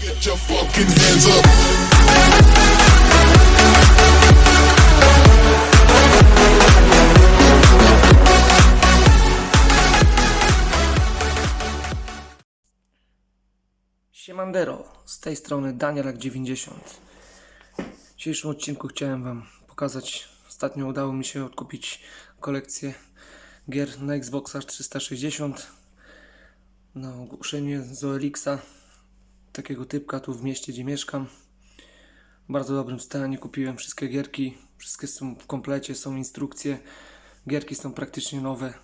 Get your fucking up. Siemandero, z tej strony Danielak90. W dzisiejszym odcinku chciałem Wam pokazać, ostatnio udało mi się odkupić kolekcję gier na Xboxa 360 na ogłoszenie z OLX-a takiego typka tu w mieście, gdzie mieszkam. W bardzo dobrym stanie kupiłem wszystkie gierki, wszystkie są w komplecie, są instrukcje, gierki są praktycznie nowe,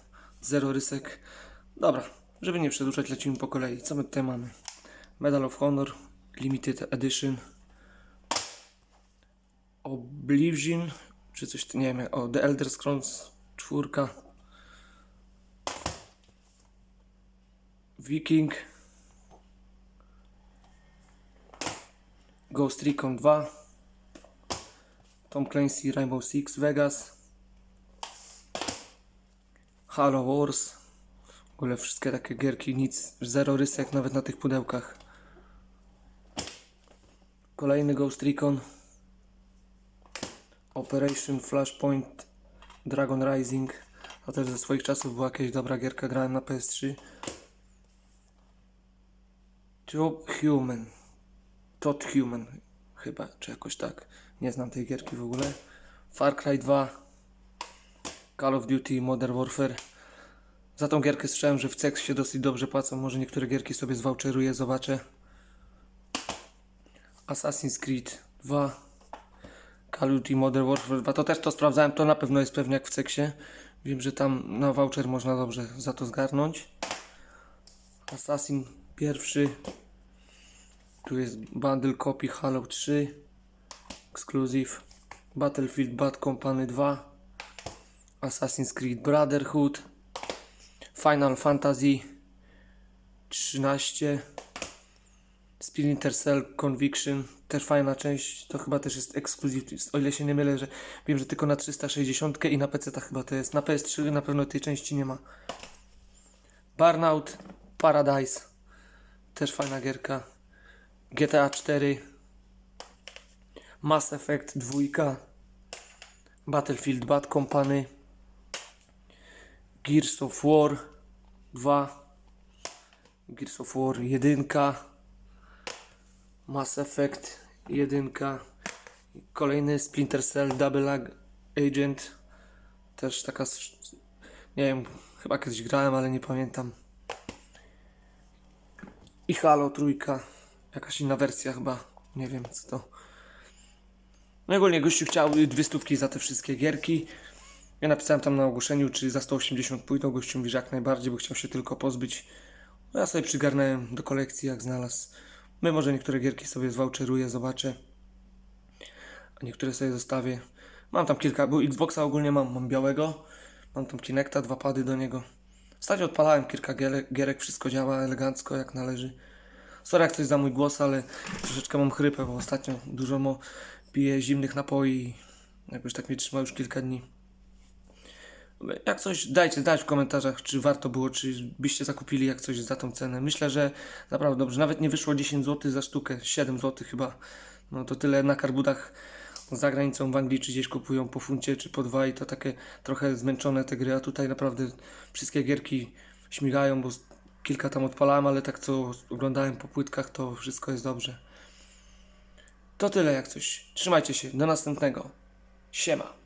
zero rysek. Dobra, żeby nie przedłużać, lecimy po kolei. Co my tutaj mamy? Medal of Honor Limited Edition Oblivion czy coś, nie wiem, o The Elder Scrolls 4 Viking Ghost Recon 2 Tom Clancy Rainbow Six Vegas. Halo Wars. W ogóle wszystkie takie gierki, nic, zero rysek nawet na tych pudełkach. Kolejny Ghost Recon. Operation Flashpoint Dragon Rising. A też ze swoich czasów była jakaś dobra gierka, grałem na PS3 Top Human Tot Human chyba, czy jakoś tak. Nie znam tej gierki w ogóle. Far Cry 2 Call of Duty Modern Warfare. Za tą gierkę słyszałem, że w CEX się dosyć dobrze płacą. Może niektóre gierki sobie zwałczeruję, zobaczę. Assassin's Creed 2 Call of Duty Modern Warfare 2 to też to sprawdzałem, to na pewno jest pewnie jak w Ceksie. Wiem, że tam na voucher można dobrze za to zgarnąć. Assassin pierwszy tu jest Bundle Copy Halo 3 Exclusive Battlefield Bad Company 2 Assassin's Creed Brotherhood Final Fantasy 13 Splinter Cell Conviction, też fajna część, to chyba też jest ekskluzyw, o ile się nie mylę, że wiem, że tylko na 360 i na PC ta chyba to jest, na PS3 na pewno tej części nie ma. Burnout Paradise, też fajna gierka. GTA 4 Mass Effect 2 Battlefield Bad Company Gears of War 2 Gears of War 1 Mass Effect 1 Kolejny Splinter Cell Double Ag- Agent Też taka Nie wiem, chyba kiedyś grałem, ale nie pamiętam. I Halo trójka Jakaś inna wersja chyba Nie wiem co to No ogólnie gościu chciał dwie stówki za te wszystkie gierki ja napisałem tam na ogłoszeniu, czy za 180 pójdą. Gościu mówi, że jak najbardziej, bo chciał się tylko pozbyć. No ja sobie przygarnąłem do kolekcji, jak znalazł. My może niektóre gierki sobie zwałczeruję, zobaczę. A niektóre sobie zostawię. Mam tam kilka, bo Xboxa ogólnie mam. Mam białego. Mam tam Kinecta, dwa pady do niego. Ostatnio odpalałem kilka gierek wszystko działa elegancko, jak należy. Sorry jak coś za mój głos, ale troszeczkę mam chrypę, bo ostatnio dużo mo piję zimnych napoi i jakoś tak mnie trzyma już kilka dni. Jak coś, dajcie znać w komentarzach, czy warto było, czy byście zakupili jak coś za tą cenę. Myślę, że naprawdę dobrze. Nawet nie wyszło 10 zł za sztukę, 7 zł chyba. No to tyle na karbudach za granicą w Anglii, czy gdzieś kupują po funcie, czy po dwa i to takie trochę zmęczone te gry, a tutaj naprawdę wszystkie gierki śmigają, bo kilka tam odpalałem, ale tak co oglądałem po płytkach, to wszystko jest dobrze. To tyle jak coś. Trzymajcie się, do następnego. Siema.